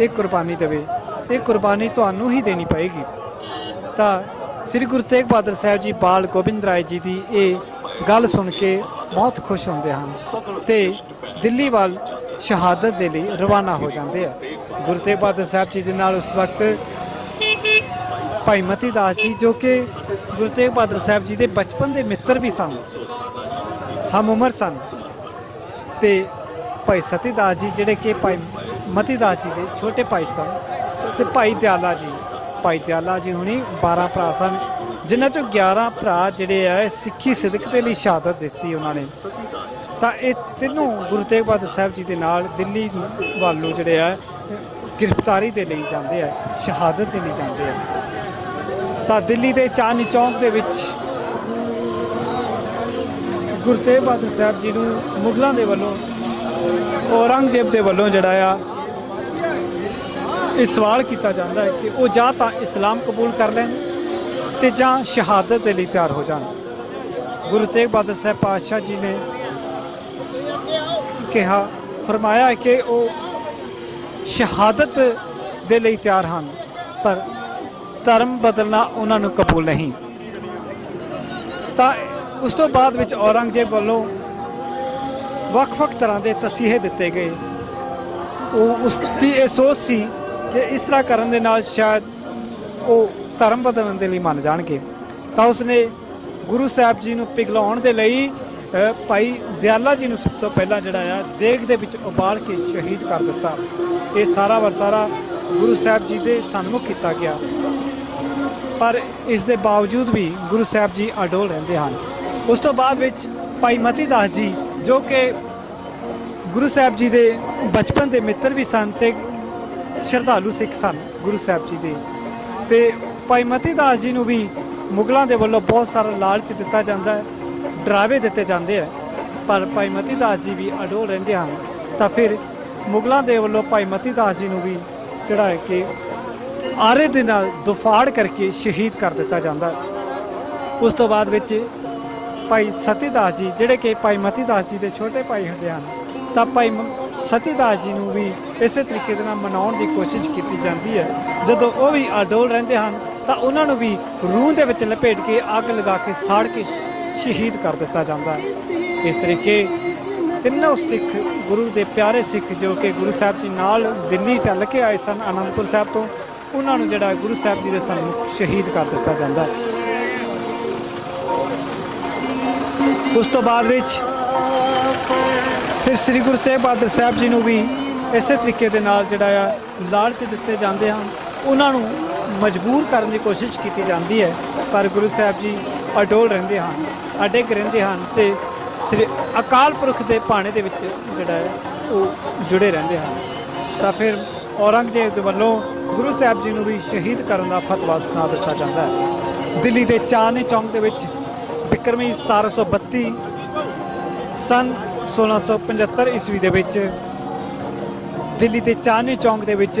ਇਹ ਕੁਰਬਾਨੀ ਦੇਵੇ? ਇਹ ਕੁਰਬਾਨੀ ਤੁਹਾਨੂੰ ਹੀ ਦੇਣੀ ਪਏਗੀ। ਤਾਂ ਸ੍ਰੀ ਗੁਰੂ ਤੇਗ ਬਹਾਦਰ ਸਾਹਿਬ ਜੀ, ਬਾਲ ਗੋਬਿੰਦ ਰਾਏ ਜੀ ਦੀ ਇਹ ਗੱਲ ਸੁਣ ਕੇ ਬਹੁਤ ਖੁਸ਼ ਹੁੰਦੇ ਹਨ ਤੇ ਦਿੱਲੀ ਵੱਲ ਸ਼ਹਾਦਤ ਦੇ ਲਈ ਰਵਾਨਾ ਹੋ ਜਾਂਦੇ ਆ। ਗੁਰੂ ਤੇਗ ਬਹਾਦਰ ਸਾਹਿਬ ਜੀ ਦੇ ਨਾਲ ਉਸ ਵਕਤ ਭਾਈ ਮਤੀ ਦਾਸ ਜੀ ਜੋ ਕਿ ਗੁਰੂ ਤੇਗ ਬਹਾਦਰ ਸਾਹਿਬ ਜੀ ਦੇ ਬਚਪਨ ਦੇ ਮਿੱਤਰ ਵੀ ਸਨ, ਹਮ ਉਮਰ ਸਨ ਤੇ ਭਾਈ ਸਤੀ ਦਾਸ ਜੀ ਜਿਹੜੇ ਕਿ ਭਾਈ ਮਤੀ ਦਾਸ ਜੀ ਦੇ ਛੋਟੇ ਭਾਈ ਸਨ ਤੇ ਭਾਈ ਦਿਆਲਾ ਜੀ, ਭਾਈ ਦਿਆਲਾ ਜੀ ਹੁਣੀ 12 ਭਰਾ ਸਨ। ਜਿਨ੍ਹਾਂ ਚੋਂ 11 ਭਰਾ ਜਿਹੜੇ ਆ ਸਿੱਖੀ ਸਿਦਕ ਦੇ ਲਈ ਸ਼ਹਾਦਤ ਦਿੱਤੀ ਉਹਨਾਂ ਨੇ। ਤਾਂ ਇਹ ਤਿੰਨੋਂ ਗੁਰੂ ਤੇਗ ਬਹਾਦਰ ਸਾਹਿਬ ਜੀ ਦੇ ਨਾਲ ਦਿੱਲੀ ਵੱਲ ਨੂੰ ਜਿਹੜੇ ਆ, ਗ੍ਰਿਫਤਾਰੀ ਦੇ ਲਈ ਜਾਂਦੇ ਆ, ਸ਼ਹਾਦਤ ਦੇ ਲਈ ਜਾਂਦੇ ਆ। ਤਾਂ ਦਿੱਲੀ ਦੇ ਚਾਂਦਨੀ ਚੌਂਕ ਦੇ ਵਿੱਚ ਗੁਰੂ ਤੇਗ ਬਹਾਦਰ ਸਾਹਿਬ ਜੀ ਨੂੰ ਮੁਗਲਾਂ ਦੇ ਵੱਲੋਂ, ਔਰੰਗਜ਼ੇਬ ਦੇ ਵੱਲੋਂ ਜਿਹੜਾ ਆ, ਇਹ ਸਵਾਲ ਕੀਤਾ ਜਾਂਦਾ ਹੈ ਕਿ ਉਹ ਜਾਂ ਤਾਂ ਇਸਲਾਮ ਕਬੂਲ ਕਰ ਲੈਣ ਤੇ ਜਾਂ ਸ਼ਹਾਦਤ ਦੇ ਲਈ ਤਿਆਰ ਹੋ ਜਾਣ। ਗੁਰੂ ਤੇਗ ਬਹਾਦਰ ਸਾਹਿਬ ਪਾਤਸ਼ਾਹ ਜੀ ਨੇ ਕਿਹਾ, ਫਰਮਾਇਆ ਕਿ ਉਹ ਸ਼ਹਾਦਤ ਦੇ ਲਈ ਤਿਆਰ ਹਨ, ਪਰ ਧਰਮ ਬਦਲਣਾ ਉਹਨਾਂ ਨੂੰ ਕਬੂਲ ਨਹੀਂ। ਤਾਂ ਉਸ ਤੋਂ ਬਾਅਦ ਵਿੱਚ ਔਰੰਗਜ਼ੇਬ ਵੱਲੋਂ ਵੱਖ-ਵੱਖ ਤਰ੍ਹਾਂ ਦੇ ਤਸੀਹੇ ਦਿੱਤੇ ਗਏ। ਉਹ ਉਸ ਦੀ ਇਹ ਸੋਚ ਸੀ ਕਿ ਇਸ ਤਰ੍ਹਾਂ ਕਰਨ ਦੇ ਨਾਲ ਸ਼ਾਇਦ ਉਹ ਧਰਮ ਬਦਲਣ ਦੇ ਲਈ ਮੰਨ ਜਾਣਗੇ। ਤਾਂ ਉਸਨੇ ਗੁਰੂ ਸਾਹਿਬ ਜੀ ਨੂੰ ਪਿਘਲਾਉਣ ਦੇ ਲਈ ਭਾਈ ਦਿਆਲਾ ਜੀ ਨੂੰ ਸਭ ਤੋਂ ਪਹਿਲਾਂ ਜਿਹੜਾ ਆ, ਦੇਗ ਦੇ ਵਿੱਚ ਉਬਾਲ ਕੇ ਸ਼ਹੀਦ ਕਰ ਦਿੱਤਾ। ਇਹ ਸਾਰਾ ਵਰਤਾਰਾ ਗੁਰੂ ਸਾਹਿਬ ਜੀ ਦੇ ਸਨਮੁਖ ਕੀਤਾ ਗਿਆ। ਪਰ ਇਸ ਦੇ ਬਾਵਜੂਦ ਵੀ ਗੁਰੂ ਸਾਹਿਬ ਜੀ ਅਡੋਲ ਰਹਿੰਦੇ ਹਨ। ਉਸ ਤੋਂ ਬਾਅਦ ਵਿੱਚ ਭਾਈ ਮਤੀ ਦਾਸ ਜੀ, ਜੋ ਕਿ ਗੁਰੂ ਸਾਹਿਬ ਜੀ ਦੇ ਬਚਪਨ ਦੇ ਮਿੱਤਰ ਵੀ ਸਨ ਤੇ ਸ਼ਰਧਾਲੂ ਸਿੱਖ ਸਨ ਗੁਰੂ ਸਾਹਿਬ ਜੀ ਦੇ। ਤੇ ਭਾਈ ਮਤੀ ਦਾਸ ਜੀ ਨੂੰ ਵੀ ਮੁਗਲਾਂ ਦੇ ਵੱਲੋਂ ਬਹੁਤ ਸਾਰਾ ਲਾਲਚ ਦਿੱਤਾ ਜਾਂਦਾ ਹੈ, ਡਰਾਵੇ ਦਿੱਤੇ ਜਾਂਦੇ ਆ ਪਰ ਭਾਈ ਮਤੀ ਦਾਸ ਜੀ ਵੀ ਅਡੋਲ ਰਹਿੰਦੇ ਹਨ। ਤਾਂ ਫਿਰ ਮੁਗਲਾਂ ਦੇ ਵੱਲੋਂ ਭਾਈ ਮਤੀ ਦਾਸ ਜੀ ਨੂੰ ਵੀ ਜਿਹੜਾ ਹੈ ਕਿ ਆਰੇ ਦੇ ਨਾਲ ਦੁਫਾੜ ਕਰਕੇ ਸ਼ਹੀਦ ਕਰ ਦਿੱਤਾ ਜਾਂਦਾ ਉਸ ਤੋਂ ਬਾਅਦ ਵਿੱਚ ਭਾਈ ਸਤੀਦਾਸ ਜੀ, ਜਿਹੜੇ ਕਿ ਭਾਈ ਮਤੀਦਾਸ ਜੀ ਦੇ ਛੋਟੇ ਭਾਈ ਹੁੰਦੇ ਹਨ, ਤਾਂ ਭਾਈ ਮ- ਸਤੀਦਾਸ ਜੀ ਨੂੰ ਵੀ ਇਸੇ ਤਰੀਕੇ ਦੇ ਨਾਲ ਮਨਾਉਣ ਦੀ ਕੋਸ਼ਿਸ਼ ਕੀਤੀ ਜਾਂਦੀ ਹੈ। ਜਦੋਂ ਉਹ ਵੀ ਅਡੋਲ ਰਹਿੰਦੇ ਹਨ ਤਾਂ ਉਹਨਾਂ ਨੂੰ ਵੀ ਰੂਹ ਦੇ ਵਿੱਚ ਲਪੇਟ ਕੇ ਅੱਗ ਲਗਾ ਕੇ ਸਾੜ ਕੇ ਸ਼ਹੀਦ ਕਰ ਦਿੱਤਾ ਜਾਂਦਾ ਹੈ। ਇਸ ਤਰੀਕੇ ਤਿੰਨੋਂ ਸਿੱਖ ਗੁਰੂ ਦੇ ਪਿਆਰੇ ਸਿੱਖ ਜੋ ਕਿ ਗੁਰੂ ਸਾਹਿਬ ਜੀ ਨਾਲ ਦਿੱਲੀ ਚੱਲ ਕੇ ਆਏ ਸਨ, ਅਨੰਦਪੁਰ ਸਾਹਿਬ ਤੋਂ, ਉਹਨਾਂ ਨੂੰ ਜਿਹੜਾ ਗੁਰੂ ਸਾਹਿਬ ਜੀ ਦੇ ਸਾਹਮਣੇ ਸ਼ਹੀਦ ਕਰ ਦਿੱਤਾ ਜਾਂਦਾ ਉਸ ਤੋਂ ਬਾਅਦ ਵਿੱਚ ਫਿਰ ਸ੍ਰੀ ਗੁਰੂ ਤੇਗ ਬਹਾਦਰ ਸਾਹਿਬ ਜੀ ਨੂੰ ਵੀ ਇਸੇ ਤਰੀਕੇ ਦੇ ਨਾਲ ਜਿਹੜਾ ਆ ਲਾਲਚ ਦਿੱਤੇ ਜਾਂਦੇ ਹਨ। ਉਹਨਾਂ ਨੂੰ ਮਜਬੂਰ ਕਰਨ ਦੀ ਕੋਸ਼ਿਸ਼ ਕੀਤੀ ਜਾਂਦੀ ਹੈ, ਪਰ ਗੁਰੂ ਸਾਹਿਬ ਜੀ ਅਡੋਲ ਰਹਿੰਦੇ ਹਨ, ਅਡਿੱਗ ਰਹਿੰਦੇ ਹਨ ਤੇ ਸ੍ਰੀ ਅਕਾਲ ਪੁਰਖ ਦੇ ਭਾਣੇ ਦੇ ਵਿੱਚ ਜਿਹੜਾ ਹੈ, ਉਹ ਜੁੜੇ ਰਹਿੰਦੇ ਹਨ। ਤਾਂ ਫਿਰ ਔਰੰਗਜ਼ੇਬ ਦੇ ਵੱਲੋਂ ਗੁਰੂ ਸਾਹਿਬ ਜੀ ਨੂੰ ਵੀ ਸ਼ਹੀਦ ਕਰਨ ਦਾ ਫਤਵਾ ਸੁਣਾ ਦਿੱਤਾ ਜਾਂਦਾ ਹੈ। ਦਿੱਲੀ ਦੇ ਚਾਂਦਨੀ ਚੌਂਕ ਦੇ ਵਿੱਚ ਬਿਕਰਮੀ 1732 ਸਨ 1675 ਈਸਵੀ ਦੇ ਵਿੱਚ ਦਿੱਲੀ ਦੇ ਚਾਂਦਨੀ ਚੌਂਕ ਦੇ ਵਿੱਚ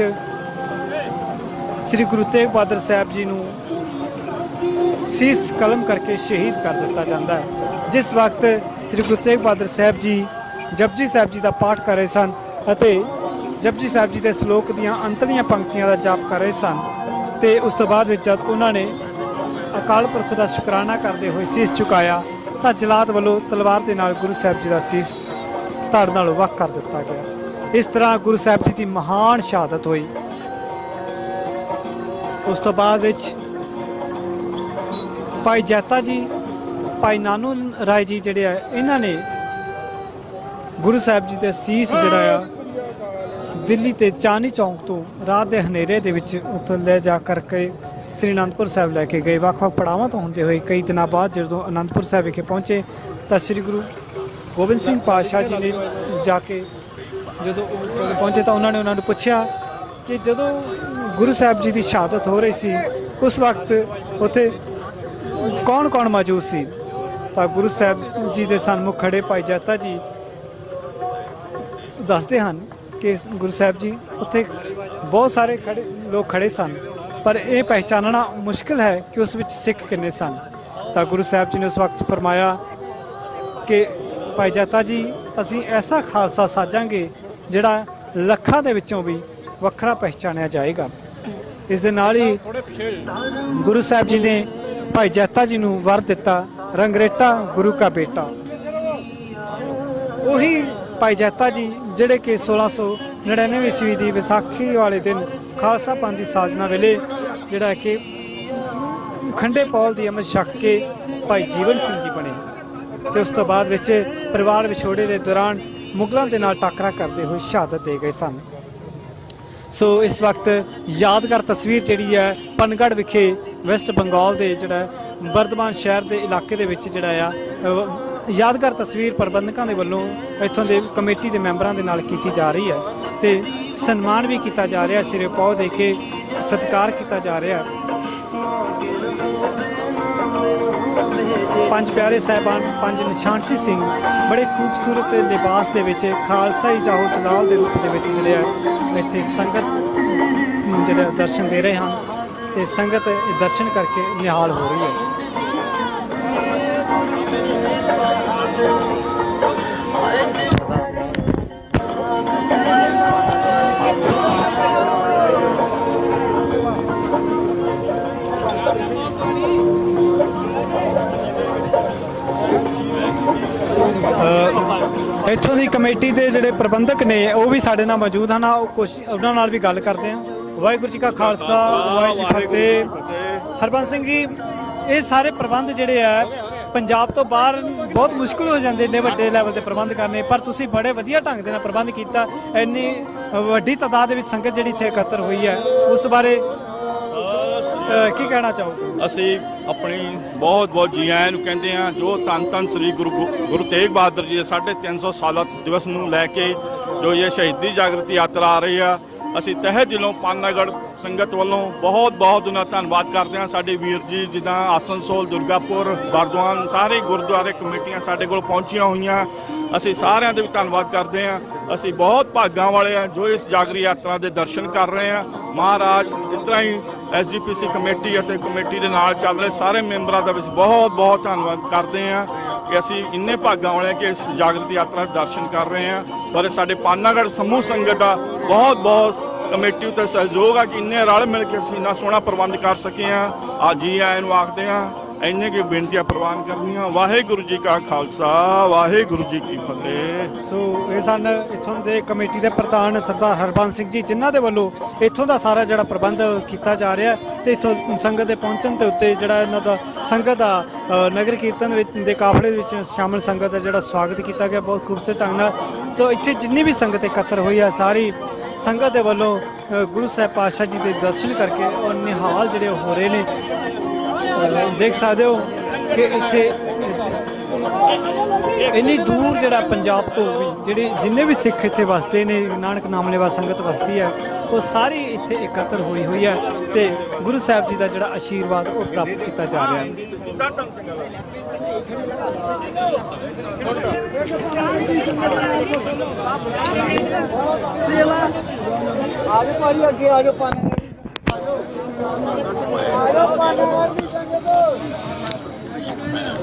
ਸ੍ਰੀ ਗੁਰੂ ਤੇਗ ਬਹਾਦਰ ਸਾਹਿਬ ਜੀ ਨੂੰ ਸੀਸ ਕਲਮ ਕਰਕੇ ਸ਼ਹੀਦ ਕਰ ਦਿੱਤਾ ਜਾਂਦਾ ਹੈ। ਜਿਸ ਵਕਤ ਸ੍ਰੀ ਗੁਰੂ ਤੇਗ ਬਹਾਦਰ ਸਾਹਿਬ ਜੀ ਜਪਜੀ ਸਾਹਿਬ ਜੀ ਦਾ ਪਾਠ ਕਰ ਰਹੇ ਸਨ ਅਤੇ ਜਪਜੀ ਸਾਹਿਬ ਜੀ ਦੇ ਸ਼ਲੋਕ ਦੀਆਂ ਅੰਤਲੀਆਂ ਪੰਕਤੀਆਂ ਦਾ ਜਾਪ ਕਰ ਰਹੇ ਸਨ ਤੇ ਉਸ ਤੋਂ ਬਾਅਦ ਵਿੱਚ ਜਦ ਉਹਨਾਂ ਨੇ ਅਕਾਲ ਪੁਰਖ ਦਾ ਸ਼ੁਕਰਾਨਾ ਕਰਦੇ ਹੋਏ ਸੀਸ ਝੁਕਾਇਆ ਤਾਂ ਜਲਾਦ ਵੱਲੋਂ ਤਲਵਾਰ ਦੇ ਨਾਲ ਗੁਰੂ ਸਾਹਿਬ ਜੀ ਦਾ ਸੀਸ ਧੜ ਨਾਲੋਂ ਵੱਖ ਕਰ ਦਿੱਤਾ ਗਿਆ। ਇਸ ਤਰ੍ਹਾਂ ਗੁਰੂ ਸਾਹਿਬ ਜੀ ਦੀ ਮਹਾਨ ਸ਼ਹਾਦਤ ਹੋਈ। ਉਸ ਤੋਂ ਬਾਅਦ ਵਿੱਚ ਭਾਈ ਜੈਤਾ ਜੀ, ਭਾਈ ਨਾਨੂ ਰਾਏ ਜੀ ਜਿਹੜੇ ਆ, ਇਹਨਾਂ ਨੇ ਗੁਰੂ ਸਾਹਿਬ ਜੀ ਦੇ ਸੀਸ ਜਿਹੜਾ ਆ, ਦਿੱਲੀ ਤੇ ਚਾਂਦਨੀ ਚੌਂਕ ਤੋਂ ਰਾਤ ਦੇ ਹਨੇਰੇ ਦੇ ਵਿੱਚ ਉੱਥੋਂ ਲੈ ਜਾ ਕਰਕੇ ਸ੍ਰੀ ਅਨੰਦਪੁਰ ਸਾਹਿਬ ਲੈ ਕੇ ਗਏ। ਵੱਖ-ਵੱਖ ਪੜਾਵਾਂ ਤੋਂ ਹੁੰਦੇ ਹੋਏ ਕਈ ਦਿਨਾਂ ਬਾਅਦ ਜਦੋਂ ਅਨੰਦਪੁਰ ਸਾਹਿਬ ਵਿਖੇ ਪਹੁੰਚੇ ਤਾਂ ਸ੍ਰੀ ਗੁਰੂ ਗੋਬਿੰਦ ਸਿੰਘ ਪਾਤਸ਼ਾਹ ਜੀ ਨੇ ਜਾ ਕੇ ਜਦੋਂ ਪਹੁੰਚੇ ਤਾਂ ਉਹਨਾਂ ਨੇ ਉਹਨਾਂ ਨੂੰ ਪੁੱਛਿਆ ਕਿ ਜਦੋਂ ਗੁਰੂ ਸਾਹਿਬ ਜੀ ਦੀ ਸ਼ਹਾਦਤ ਹੋ ਰਹੀ ਸੀ, ਉਸ ਵਕਤ ਉੱਥੇ ਕੌਣ-ਕੌਣ ਮੌਜੂਦ ਸੀ? ਤਾਂ ਗੁਰੂ ਸਾਹਿਬ ਜੀ ਦੇ ਸਨਮੁਖ ਖੜੇ ਭਾਈ ਜੱਤਾ ਜੀ ਦੱਸਦੇ ਹਨ ਕਿ ਗੁਰੂ ਸਾਹਿਬ ਜੀ ਉੱਥੇ ਬਹੁਤ ਸਾਰੇ ਖੜੇ, ਲੋਕ ਖੜੇ ਸਨ, ਪਰ ਇਹ ਪਹਿਚਾਨਣਾ ਮੁਸ਼ਕਲ ਹੈ ਕਿ ਉਸ ਵਿੱਚ ਸਿੱਖ ਕਿੰਨੇ ਸਨ। ਤਾਂ ਗੁਰੂ ਸਾਹਿਬ ਜੀ ਨੇ ਉਸ ਵਕਤ ਫਰਮਾਇਆ ਕਿ ਭਾਈ ਜੱਤਾ ਜੀ, ਅਸੀਂ ਐਸਾ ਖਾਲਸਾ ਸਾਜਾਂਗੇ ਜਿਹੜਾ ਲੱਖਾਂ ਦੇ ਵਿੱਚੋਂ ਵੀ ਵੱਖਰਾ ਪਹਿਚਾਨਿਆ ਜਾਏਗਾ। ਇਸ ਦੇ ਨਾਲ ਹੀ ਗੁਰੂ ਸਾਹਿਬ ਜੀ ਨੇ ਭਾਈ ਜੱਤਾ ਜੀ ਨੂੰ ਵਰ ਦਿੱਤਾ, ਰੰਗਰੇਟਾ ਗੁਰੂ ਕਾ ਬੇਟਾ। ਉਹੀ ਭਾਈ ਜੱਤਾ ਜੀ ਜਿਹੜੇ ਕਿ 1699 ਈਸਵੀ ਦੀ ਵਿਸਾਖੀ ਵਾਲੇ ਦਿਨ ਖਾਲਸਾ ਪੰਥ ਦੀ ਸਾਜਨਾ ਵੇਲੇ ਜਿਹੜਾ ਕਿ ਖੰਡੇ ਪੌਲ ਦੀ ਅਮਰ ਛੱਕ ਕੇ ਭਾਈ ਜੀਵਨ ਸਿੰਘ ਜੀ ਬਣੇ। ਤੇ ਉਸ ਤੋਂ ਬਾਅਦ ਵਿੱਚ ਪਰਿਵਾਰ ਵਿਛੋੜੇ ਦੇ ਦੌਰਾਨ ਮੁਗਲਾਂ ਦੇ ਨਾਲ ਟੱਕਰਾ ਕਰਦੇ ਹੋਏ ਸ਼ਹਾਦਤ ਦੇ ਗਏ ਸਨ। ਸੋ ਇਸ ਵਕਤ ਯਾਦਗਾਰ ਤਸਵੀਰ ਜਿਹੜੀ ਹੈ ਪਨਗੜ ਵਿਖੇ ਵੈਸਟ ਬੰਗਾਲ ਦੇ ਜਿਹੜਾ ਬਰਦਮਾਨ ਸ਼ਹਿਰ ਦੇ ਇਲਾਕੇ ਦੇ ਵਿੱਚ ਜਿਹੜਾ ਆ ਯਾਦਗਾਰ ਤਸਵੀਰ ਪ੍ਰਬੰਧਕਾਂ ਦੇ ਵੱਲੋਂ ਇੱਥੋਂ ਦੇ ਕਮੇਟੀ ਦੇ ਮੈਂਬਰਾਂ ਦੇ ਨਾਲ ਕੀਤੀ ਜਾ ਰਹੀ ਹੈ ਤੇ ਸਨਮਾਨ ਵੀ ਕੀਤਾ ਜਾ ਰਿਹਾ, ਸਿਰੇ ਪੌ ਦੇ ਕੇ ਸਤਿਕਾਰ ਕੀਤਾ ਜਾ ਰਿਹਾ ਪੰਜ ਪਿਆਰੇ ਸਾਹਿਬਾਨ, ਪੰਜ ਨਿਸ਼ਾਨਸੀ ਸਿੰਘ, ਬੜੇ ਖੂਬਸੂਰਤ ਲਿਬਾਸ ਦੇ ਵਿੱਚ ਖਾਲਸਾਈ ਜਾਹੋ ਜਲਾਲ ਦੇ ਰੂਪ ਦੇ ਵਿੱਚ ਜਿਹੜੇ ਆ ਇੱਥੇ ਸੰਗਤ ਨੂੰ ਜਿਹੜਾ ਦਰਸ਼ਨ ਦੇ ਰਹੇ ਹਨ ਤੇ ਸੰਗਤ ਦਰਸ਼ਨ ਕਰਕੇ ਨਿਹਾਲ ਹੋ ਰਹੀ ਹੈ। ਇੱਥੋਂ ਦੀ ਕਮੇਟੀ ਦੇ ਜਿਹੜੇ ਪ੍ਰਬੰਧਕ ਨੇ, ਉਹ ਵੀ ਸਾਡੇ ਨਾਲ ਮੌਜੂਦ ਹਨ। ਉਹ ਕੁਛ ਉਹਨਾਂ ਨਾਲ ਵੀ ਗੱਲ ਕਰਦੇ ਹਾਂ। ਵਾਹਿਗੁਰੂ ਜੀ ਕਾ ਖਾਲਸਾ, ਵਾਹਿਗੁਰੂ ਜੀ ਫਤਿਹ। ਹਰਬੰਸ ਸਿੰਘ ਜੀ, ਇਹ ਸਾਰੇ ਪ੍ਰਬੰਧ ਜਿਹੜੇ ਆ, ਪੰਜਾਬ ਤੋਂ ਬਾਹਰ ਬਹੁਤ ਮੁਸ਼ਕਲ ਹੋ ਜਾਂਦੇ ਨੇ ਵੱਡੇ ਲੈਵਲ ਤੇ ਪ੍ਰਬੰਧ ਕਰਨੇ। ਪਰ ਤੁਸੀਂ ਬੜੇ ਵਧੀਆ ਢੰਗ ਦੇ ਨਾਲ ਪ੍ਰਬੰਧ ਕੀਤਾ। ਇੰਨੀ ਵੱਡੀ ਤਾਦਾਦ ਦੇ ਵਿੱਚ ਸੰਗਤ ਜਿਹੜੀ ਇੱਥੇ ਇਕੱਤਰ ਹੋਈ ਹੈ, ਉਸ ਬਾਰੇ ਕੀ ਕਹਿਣਾ ਚਾਹੋਗੇ? ਅਸੀਂ ਆਪਣੀ ਬਹੁਤ ਬਹੁਤ ਜੀ ਆਇਆਂ ਨੂੰ ਕਹਿੰਦੇ ਹਾਂ, ਜੋ ਧੰਨ ਧੰਨ ਸ੍ਰੀ ਗੁਰੂ ਗੁਰੂ ਤੇਗ ਬਹਾਦਰ ਜੀ ਦੇ 350 ਸਾਲਾ ਦਿਵਸ ਨੂੰ ਲੈ ਕੇ ਜੋ ਇਹ ਸ਼ਹੀਦੀ ਜਾਗਰਤੀ ਯਾਤਰਾ ਆ ਰਹੀ ਆ, ਅਸੀਂ ਤਹਿ ਦਿਲੋਂ ਪਾਨਾਗੜ ਸੰਗਤ ਵੱਲੋਂ ਬਹੁਤ ਬਹੁਤ ਉਹਨਾਂ ਦਾ ਧੰਨਵਾਦ ਕਰਦੇ ਹਾਂ। ਸਾਡੇ ਵੀਰ ਜੀ ਜਿੱਦਾਂ ਆਸਨਸੋਲ, ਦੁਰਗਾਪੁਰ, ਬਰਦਵਾਨ, ਸਾਰੇ ਗੁਰਦੁਆਰੇ ਕਮੇਟੀਆਂ ਸਾਡੇ ਕੋਲ ਪਹੁੰਚੀਆਂ ਹੋਈਆਂ। ਅਸੀਂ ਸਾਰਿਆਂ ਦੇ ਵੀ ਧੰਨਵਾਦ ਕਰਦੇ ਹਾਂ। ਅਸੀਂ ਬਹੁਤ ਭਾਗਾਂ ਵਾਲੇ ਹਾਂ ਜੋ ਇਸ ਜਾਗਰੀ ਯਾਤਰਾ ਦੇ ਦਰਸ਼ਨ ਕਰ ਰਹੇ ਹਾਂ। ਮਹਾਰਾਜ, ਇਸ ਤਰ੍ਹਾਂ ਹੀ ਐਸਜੀਪੀਸੀ ਕਮੇਟੀ ਅਤੇ ਕਮੇਟੀ ਦੇ ਨਾਲ ਚੱਲ ਰਹੇ ਸਾਰੇ ਮੈਂਬਰਾਂ ਦਾ ਵੀ ਬਹੁਤ ਬਹੁਤ ਧੰਨਵਾਦ ਕਰਦੇ ਹਾਂ ਕਿ ਅਸੀਂ ਇੰਨੇ ਭਾਗਾਂ ਵਾਲੇ ਆ ਕਿ ਇਸ ਜਾਗਰਤੀ ਯਾਤਰਾ ਦੇ ਦਰਸ਼ਨ ਕਰ ਰਹੇ ਹਾਂ। ਪਰ ਇਹ ਸਾਡੇ ਪਾਨਾਗੜ ਸਮੂਹ ਸੰਗਤ ਦਾ ਬਹੁਤ ਬਹੁਤ ਕਮੇਟੀ ਉੱਤੇ ਸਹਿਯੋਗ ਆ ਕਿ ਇੰਨੇ ਰਲ ਮਿਲ ਕੇ ਅਸੀਂ ਇੰਨਾ ਸੋਹਣਾ ਪ੍ਰਬੰਧ ਕਰ ਸਕੇ ਆ ਅੱਜ ਹੀ ਆਇਆਂ ਨੂੰ ਆਖਦੇ ਆ ਇੰਨੇ ਕੀ ਬੇਨਤੀਆਂ ਪ੍ਰਵਾਨ ਕਰਨੀਆਂ। ਵਾਹਿਗੁਰੂ ਜੀ ਕਾ ਖਾਲਸਾ, ਵਾਹਿਗੁਰੂ ਜੀ ਕੀ ਫਤਿਹ। ਸੋ ਇਹ ਸਨ ਇੱਥੋਂ ਦੇ ਕਮੇਟੀ ਦੇ ਪ੍ਰਧਾਨ ਸਰਦਾਰ ਹਰਬੰਸ ਸਿੰਘ ਜੀ, ਜਿਨ੍ਹਾਂ ਦੇ ਵੱਲੋਂ ਇੱਥੋਂ ਦਾ ਸਾਰਾ ਜਿਹੜਾ ਪ੍ਰਬੰਧ ਕੀਤਾ ਜਾ ਰਿਹਾ ਤੇ ਇੱਥੋਂ ਸੰਗਤ ਦੇ ਪਹੁੰਚਣ ਦੇ ਉੱਤੇ ਜਿਹੜਾ ਇਹਨਾਂ ਦਾ ਸੰਗਤ ਦਾ ਨਗਰ ਕੀਰਤਨ ਵਿੱਚ, ਦੇ ਕਾਫਲੇ ਵਿੱਚ ਸ਼ਾਮਲ ਸੰਗਤ ਦਾ ਜਿਹੜਾ ਸਵਾਗਤ ਕੀਤਾ ਗਿਆ ਬਹੁਤ ਖੂਬਸੂਰਤ ਢੰਗ ਨਾਲ। ਤੋਂ ਇੱਥੇ ਜਿੰਨੀ ਵੀ ਸੰਗਤ ਇਕੱਤਰ ਹੋਈ ਹੈ ਸਾਰੀ ਸੰਗਤ ਦੇ ਵੱਲੋਂ ਗੁਰੂ ਸਾਹਿਬ ਪਾਤਸ਼ਾਹ ਜੀ ਦੇ ਦਰਸ਼ਨ ਕਰਕੇ ਔਰ ਨਿਹਾਲ ਜਿਹੜੇ ਹੋ ਰਹੇ ਨੇ। ਦੇਖ ਸਕਦੇ ਹੋ ਕਿ ਇੱਥੇ ਇੰਨੀ ਦੂਰ ਜਿਹੜਾ ਪੰਜਾਬ ਤੋਂ ਵੀ ਜਿਹੜੇ ਜਿੰਨੇ ਵੀ ਸਿੱਖ ਇੱਥੇ ਵਸਦੇ ਨੇ, ਨਾਨਕ ਨਾਮ ਲੈਵਾ ਸੰਗਤ ਵਸਦੀ ਹੈ, ਉਹ ਸਾਰੀ ਇੱਥੇ ਇਕੱਤਰ ਹੋਈ ਹੋਈ ਹੈ ਤੇ ਗੁਰੂ ਸਾਹਿਬ ਜੀ ਦਾ ਜਿਹੜਾ ਆਸ਼ੀਰਵਾਦ ਉਹ ਪ੍ਰਾਪਤ ਕੀਤਾ ਜਾ ਰਿਹਾ ਹੈ। ਆਜੋ ਪਾਣੀ ਅੱਗੇ ਆਜੋ, ਪਾਣੀ। ਆਜੋ, ਪਾਣੀ। Vamos!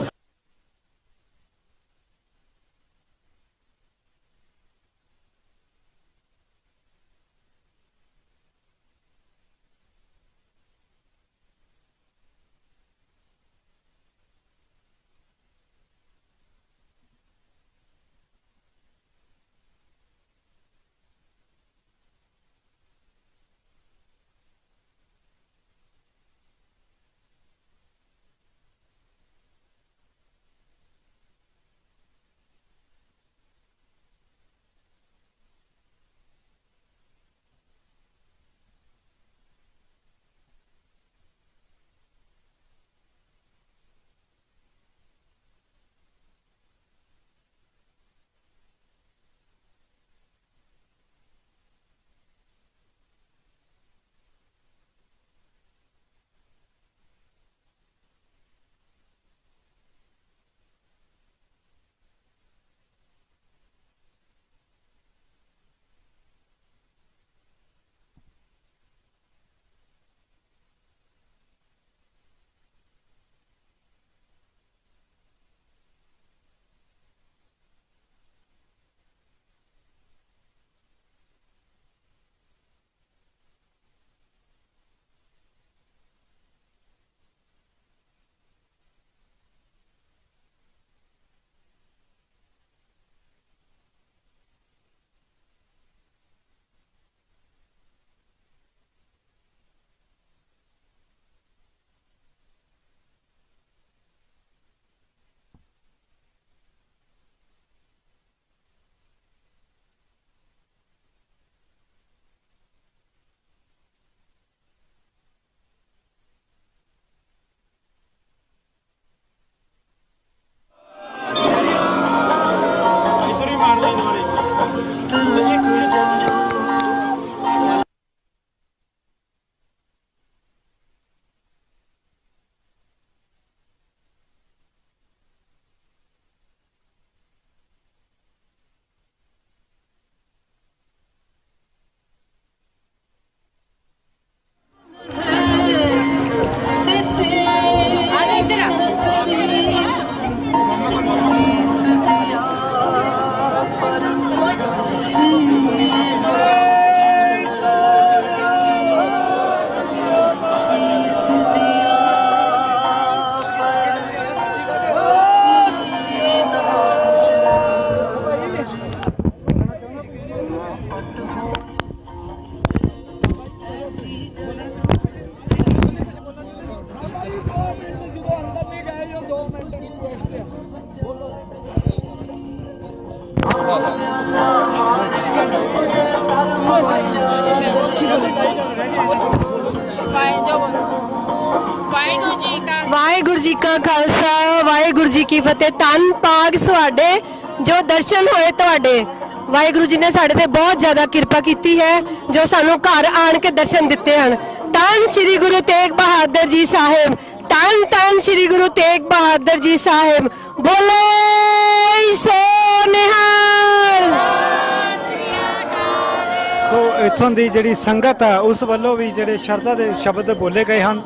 ਜੀ ਕਾ ਖਾਲਸਾ, ਵਾਹਿਗੁਰੂ ਜੀ ਕੀ ਫਤਿਹ। ਤਨ ਪਾਗ ਤੁਹਾਡੇ, ਜੋ ਦਰਸ਼ਨ ਹੋਏ ਤੁਹਾਡੇ। ਵਾਹਿਗੁਰੂ ਜੀ ਨੇ ਸਾਡੇ ਤੇ ਬਹੁਤ ਜ਼ਿਆਦਾ ਕਿਰਪਾ ਕੀਤੀ ਹੈ, ਜੋ ਸਾਨੂੰ ਘਰ ਆਣ ਕੇ ਦਰਸ਼ਨ ਦਿੱਤੇ ਹਨ। ਤਨ ਸ੍ਰੀ ਗੁਰੂ ਤੇਗ ਬਹਾਦਰ ਜੀ ਸਾਹਿਬ ਤਨ ਤਨ ਸ੍ਰੀ ਗੁਰੂ ਤੇਗ ਬਹਾਦਰ ਜੀ ਸਾਹਿਬ। ਬੋਲੇ ਸੋ ਨਿਹਾਲ। ਸੋ ਇੱਥੋਂ ਦੀ ਜਿਹੜੀ ਸੰਗਤ ਹੈ ਉਸ ਵੱਲੋਂ ਵੀ ਜਿਹੜੇ ਸ਼ਰਧਾ ਦੇ ਸ਼ਬਦ ਬੋਲੇ ਗਏ ਹਨ।